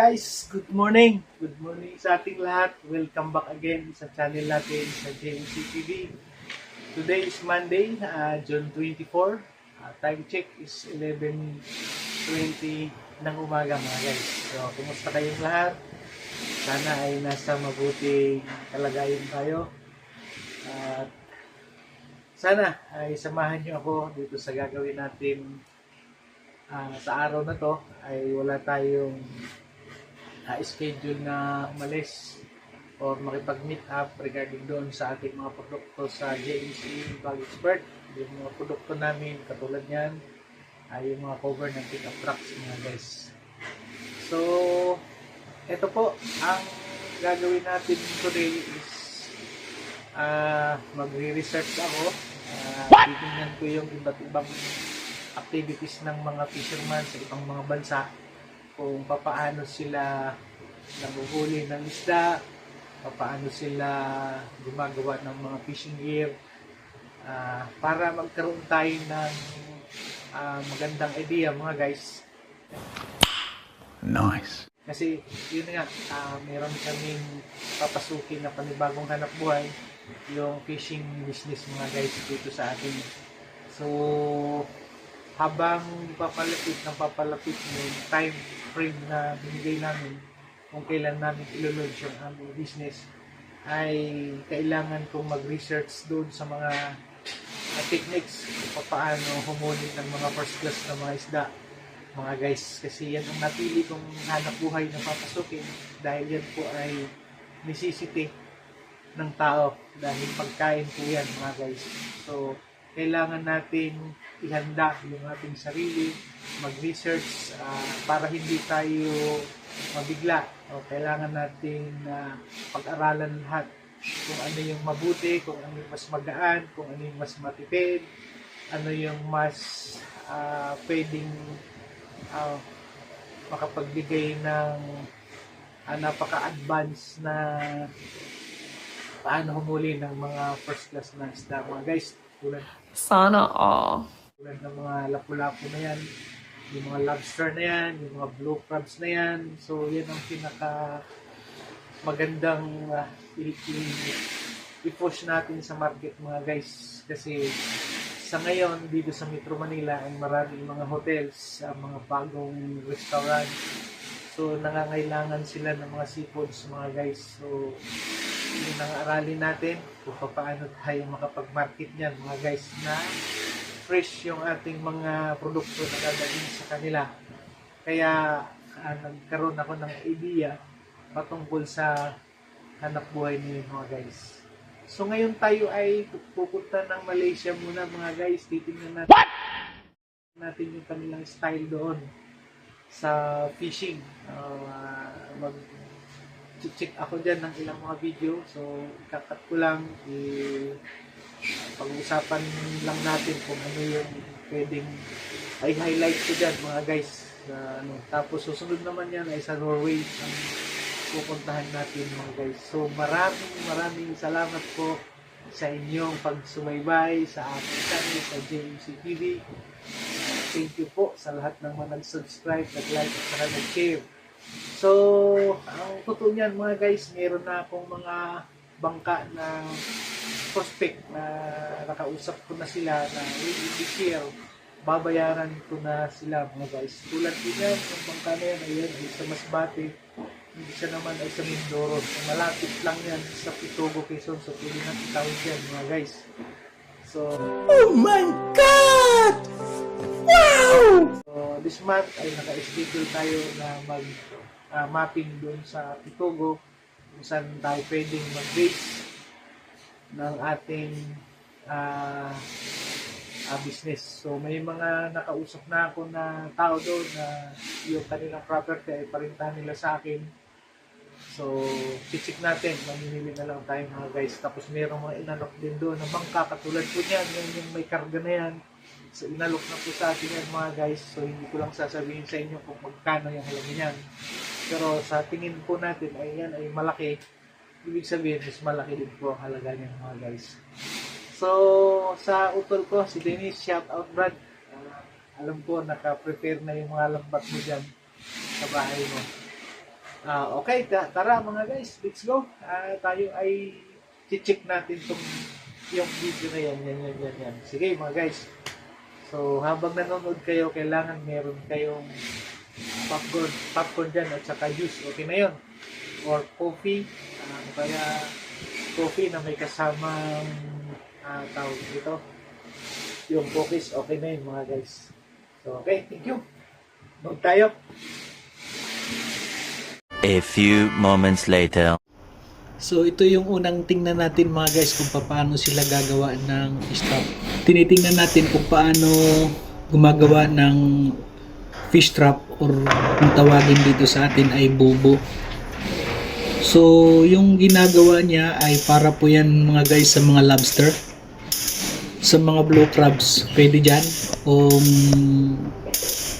Guys, good morning. Good morning sa ating lahat. Welcome back again sa channel natin sa JMC TV. Today is Monday, uh, June 24. Uh, time check is 11.20 ng umaga mga guys. So, kumusta kayong lahat? Sana ay nasa mabuting kalagayan tayo. At sana ay samahan niyo ako dito sa gagawin natin ah, sa araw na to ay wala tayong ah, schedule na umalis or makipag-meet up regarding doon sa ating mga produkto sa JMC Bag Expert. Yung mga produkto namin, katulad yan, ay yung mga cover ng pickup trucks mga guys. So, ito po, ang gagawin natin today is ah magre-research ako. Uh, titingnan ko yung iba't ibang activities ng mga fisherman sa ibang mga bansa kung papaano sila nabuhuli ng isda, papaano sila gumagawa ng mga fishing gear ah, para magkaroon tayo ng ah, magandang idea mga guys. Nice. Kasi yun nga, ah, meron kaming papasukin na panibagong hanap buhay yung fishing business mga guys dito sa atin. So, habang papalapit ng papalapit yung time frame na binigay namin kung kailan namin ilo-launch yung aming business ay kailangan kong mag-research doon sa mga uh, techniques kung paano humuli ng mga first class na mga isda. Mga guys kasi yan ang napili kong hanap buhay na papasukin dahil yan po ay necessity ng tao dahil pagkain po yan mga guys. So kailangan natin ihanda yung ating sarili mag-research ah, para hindi tayo mabigla o kailangan natin na pag-aralan lahat kung ano yung mabuti, kung ano yung mas magaan, kung ano yung mas matipid, ano yung mas ah, pwedeng ah, makapagbigay ng ah, napaka-advance na paano humuli ng mga first class na isda. Mga guys, Sana all. tulad ng mga lapu-lapu na yan, yung mga lobster na yan, yung mga blue crabs na yan. So, yan ang pinaka magandang uh, i- i-push natin sa market mga guys. Kasi sa ngayon, dito sa Metro Manila, ay maraming mga hotels, uh, mga bagong restaurant. So, nangangailangan sila ng mga seafoods mga guys. So, yun ang aralin natin kung paano tayo makapag-market niyan mga guys na fresh yung ating mga produkto na gagawin sa kanila. Kaya ah, nagkaroon ako ng idea patungkol sa hanap buhay niyo mga guys. So ngayon tayo ay pupunta ng Malaysia muna mga guys. Titingnan natin natin yung kanilang style doon sa fishing. Uh, mag check ako dyan ng ilang mga video. So, ikakat ko lang. I- pag-usapan lang natin kung ano yung pwedeng ay highlight ko dyan mga guys. Sa, ano. Tapos susunod naman yan ay sa Norway ang pupuntahan natin mga guys. So maraming maraming salamat po sa inyong pagsubaybay sa ating channel sa JMC TV. Thank you po sa lahat ng mga nag-subscribe, nag-like at saka nag-share. So, ang totoo niyan mga guys, meron na akong mga bangka na prospect na nakausap ko na sila na this year, babayaran ko na sila mga guys. Tulad ko yan, yung bangka na yan, ayan, ay sa Masbate, hindi siya naman ay sa Mindoro. So, malapit lang yan sa Pitogo, Quezon. So, pwede natin tawag yan mga guys. So, Oh my god! Wow! So, this month ay naka-schedule tayo na mag ah, mapping doon sa Pitogo kung saan tayo pwedeng mag-base ng ating ah, ah, business. So, may mga nakausap na ako na tao doon na yung kanilang property ay parintahan nila sa akin. So, check natin. Mamimili na lang tayo mga guys. Tapos mayroong mga inalok din doon na bangka. Katulad po niyan, yung, yung may karga na yan. So, inalok na po sa atin yan mga guys. So, hindi ko lang sasabihin sa inyo kung magkano yung halaga niyan. Pero sa tingin po natin ay yan ay malaki. Ibig sabihin, mas malaki din po ang halaga niyan mga guys. So, sa utol ko, si Dennis, shout out Brad. Ah, alam ko, naka-prepare na yung mga lambat mo dyan sa bahay mo. Ah, okay, ta- tara mga guys, let's go. Ah, tayo ay check natin tong yung video na yan, yan, yan, yan, yan. Sige mga guys. So, habang nanonood kayo, kailangan meron kayong popcorn, popcorn dyan at saka juice. Okay na yun. Or coffee. ah, kaya coffee na may kasamang ah, tawag dito. Yung cookies, okay na yun mga guys. So, okay, thank you. Nood tayo. A few moments later. So ito yung unang tingnan natin mga guys kung paano sila gagawa ng trap. Tinitingnan natin kung paano gumagawa ng fish trap or kung tawagin dito sa atin ay bubo. So yung ginagawa niya ay para po yan mga guys sa mga lobster. Sa mga blue crabs, pwede dyan. Kung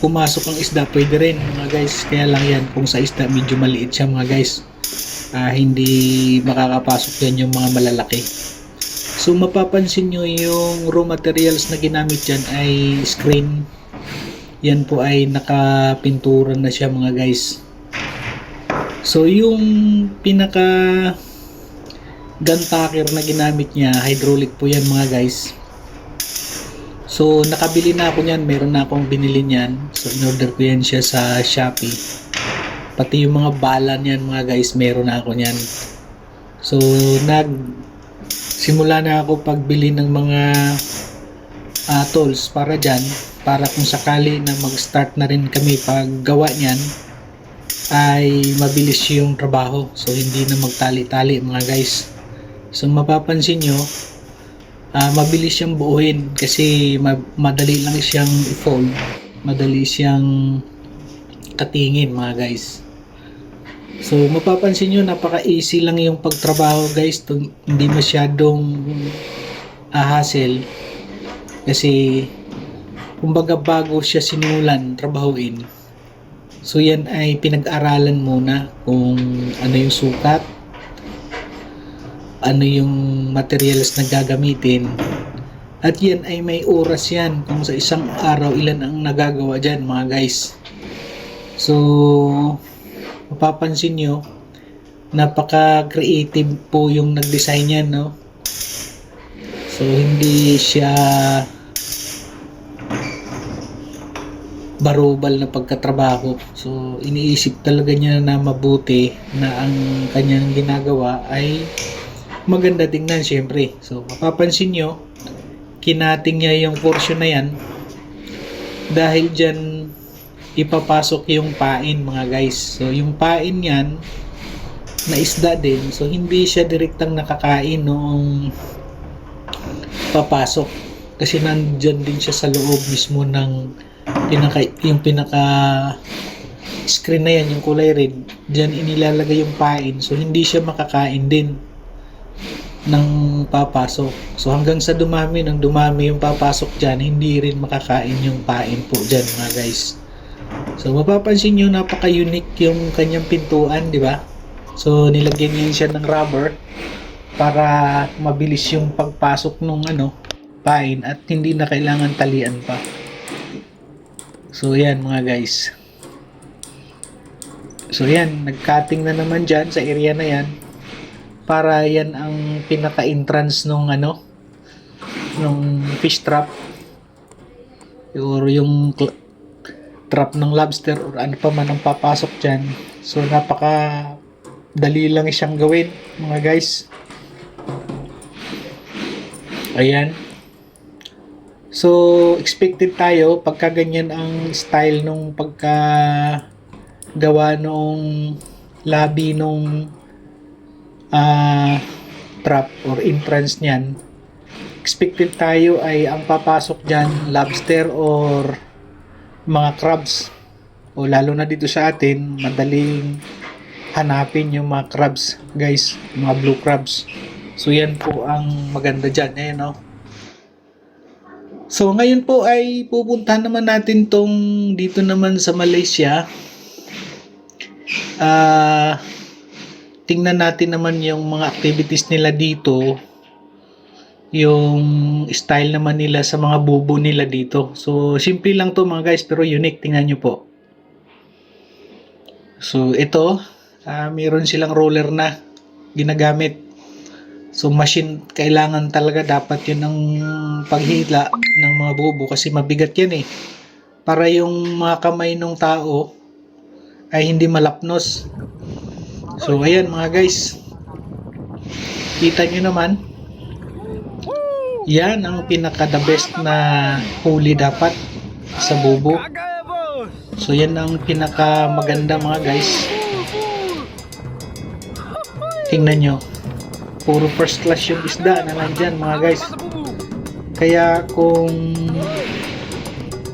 pumasok ang isda, pwede rin mga guys. Kaya lang yan, kung sa isda medyo maliit siya mga guys ah, hindi makakapasok yan yung mga malalaki. So mapapansin nyo yung raw materials na ginamit dyan ay screen. Yan po ay nakapintura na siya mga guys. So yung pinaka gun packer na ginamit niya, hydraulic po yan mga guys. So nakabili na ako niyan, meron na akong binili niyan. So in-order ko yan siya sa Shopee. Pati yung mga bala niyan mga guys, meron na ako niyan. So, nag simula na ako pagbili ng mga ah, tools para dyan para kung sakali na mag-start na rin kami paggawa niyan ay mabilis yung trabaho. So, hindi na magtali-tali mga guys. So, mapapansin nyo, ah, mabilis siyang buuhin kasi ma- madali lang siyang i-fold. Madali siyang katingin mga guys. So, mapapansin nyo, napaka-easy lang yung pagtrabaho guys. Tung- hindi masyadong ah, hassle. Kasi, kumbaga bago siya sinulan, trabahuin. So, yan ay pinag-aralan muna kung ano yung sukat, ano yung materials na gagamitin. At yan ay may oras yan. Kung sa isang araw, ilan ang nagagawa dyan mga guys. So, mapapansin nyo, napaka-creative po yung nag-design yan, no? So, hindi siya barubal na pagkatrabaho. So, iniisip talaga niya na mabuti na ang kanyang ginagawa ay maganda tingnan, syempre. So, mapapansin nyo, kinating niya yung portion na yan dahil dyan ipapasok yung pain mga guys. So yung pain yan na isda din. So hindi siya direktang nakakain noong papasok. Kasi nandyan din siya sa loob mismo ng pinaka, yung pinaka screen na yan, yung kulay red. Diyan inilalagay yung pain. So hindi siya makakain din ng papasok. So hanggang sa dumami, nang dumami yung papasok dyan, hindi rin makakain yung pain po dyan mga guys. So mapapansin nyo napaka-unique yung kanyang pintuan, di ba? So nilagyan niya siya ng rubber para mabilis yung pagpasok nung ano, pain at hindi na kailangan talian pa. So yan mga guys. So yan, nag-cutting na naman dyan sa area na yan para yan ang pinaka-entrance nung ano nung fish trap or yung trap ng lobster or ano pa man ang papasok dyan. So, napaka dali lang siyang gawin, mga guys. Ayan. So, expected tayo pagka ganyan ang style nung pagka gawa nung labi nung ah trap or entrance niyan. Expected tayo ay ang papasok dyan lobster or mga crabs. O lalo na dito sa atin madaling hanapin yung mga crabs guys mga blue crabs. So yan po ang maganda dyan eh no so ngayon po ay pupuntahan naman natin tong dito naman sa Malaysia ah tingnan natin naman yung mga activities nila dito yung style naman nila sa mga bubo nila dito. So, simple lang to mga guys, pero unique. Tingnan nyo po. So, ito, ah, meron silang roller na ginagamit. So machine kailangan talaga dapat yun ang paghila ng mga bubo kasi mabigat yan eh. Para yung mga kamay ng tao ay hindi malapnos. So ayan mga guys. Kita nyo naman. Yan ang pinaka the best na huli dapat sa bubo. So yan ang pinaka maganda mga guys. Tingnan nyo. Puro first class yung isda na nandyan mga guys. Kaya kung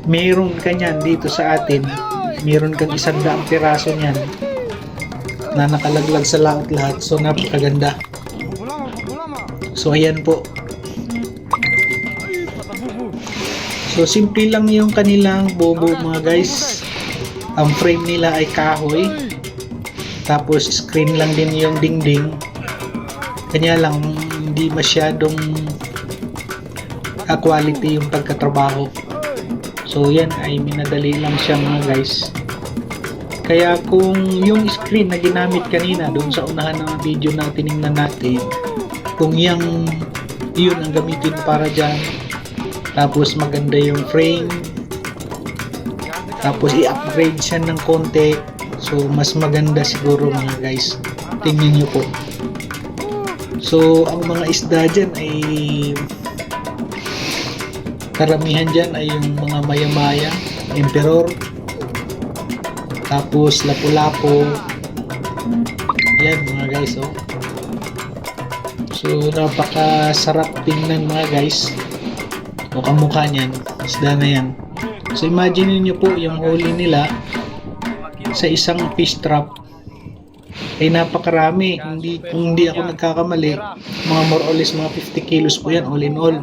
meron ka niyan dito sa atin, meron kang isang daang piraso niyan na nakalaglag sa lahat-lahat. So napakaganda. So ayan po. So simple lang yung kanilang bobo mga guys. Ang frame nila ay kahoy. Tapos screen lang din yung dingding. Kanya lang hindi masyadong ah, quality yung pagkatrabaho. So yan ay minadali lang siya mga guys. Kaya kung yung screen na ginamit kanina doon sa unahan ng video na tiningnan natin, kung yung yun ang gamitin para dyan, tapos maganda yung frame, tapos i-upgrade siya ng konti, so mas maganda siguro mga guys. Tingnan nyo po. So, ang mga isda dyan ay karamihan dyan ay yung mga maya-maya, emperor, tapos lapu-lapo, yan mga guys, oh. So, napakasarap tingnan mga guys. O kamukha niyan, isda na yan. So, imagine niyo po yung huli nila sa isang fish trap ay napakarami. Hindi, kung hindi ako nagkakamali, mga more or less mga 50 kilos po yan all in all.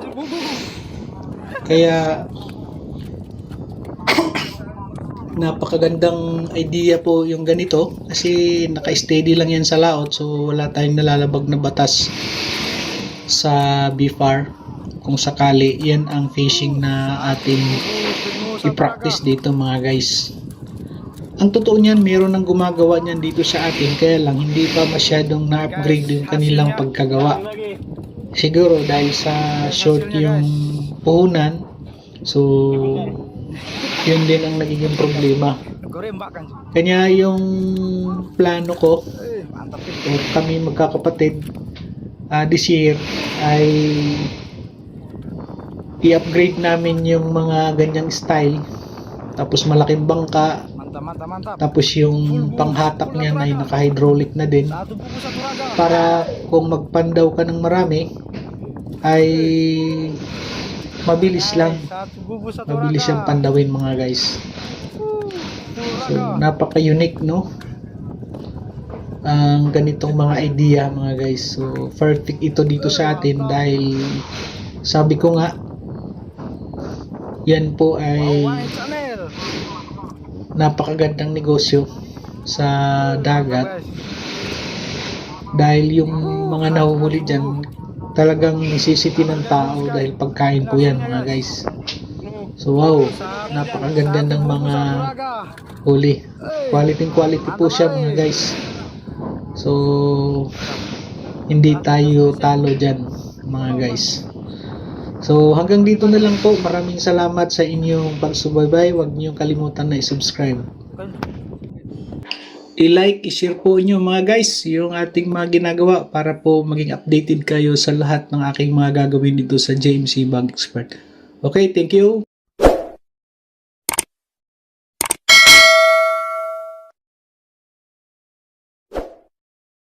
Kaya napakagandang idea po yung ganito kasi naka-steady lang yan sa laot so wala tayong nalalabag na batas sa BFAR kung sakali yan ang fishing na ating i-practice dito mga guys ang totoo niyan meron nang gumagawa niyan dito sa atin kaya lang hindi pa masyadong na-upgrade yung kanilang pagkagawa. Siguro dahil sa short yung puhunan so yun din ang nagiging problema. Kanya yung plano ko o kami magkakapatid ah, this year ay i-upgrade namin yung mga ganyang style. Tapos malaking bangka tapos yung panghatak niya ay naka-hydraulic na din. Para kung magpandaw ka ng marami ay mabilis lang. mabilis siyang pandawin mga guys. So napaka-unique no? Ang ganitong mga idea mga guys. So perfect ito dito sa atin dahil sabi ko nga yan po ay napakagandang negosyo sa dagat. Dahil yung mga nahuhuli dyan talagang necessity ng tao dahil pagkain po yan mga guys. So wow napakaganda ng mga huli. Quality quality po siya mga guys. So hindi tayo talo dyan mga guys So hanggang dito na lang po. Maraming salamat sa inyong pagsubaybay. Huwag niyo kalimutan na i-subscribe. I-like, i-share po niyo mga guys yung ating mga ginagawa para po maging updated kayo sa lahat ng aking mga gagawin dito sa JMC Bag Expert. Okay, thank you.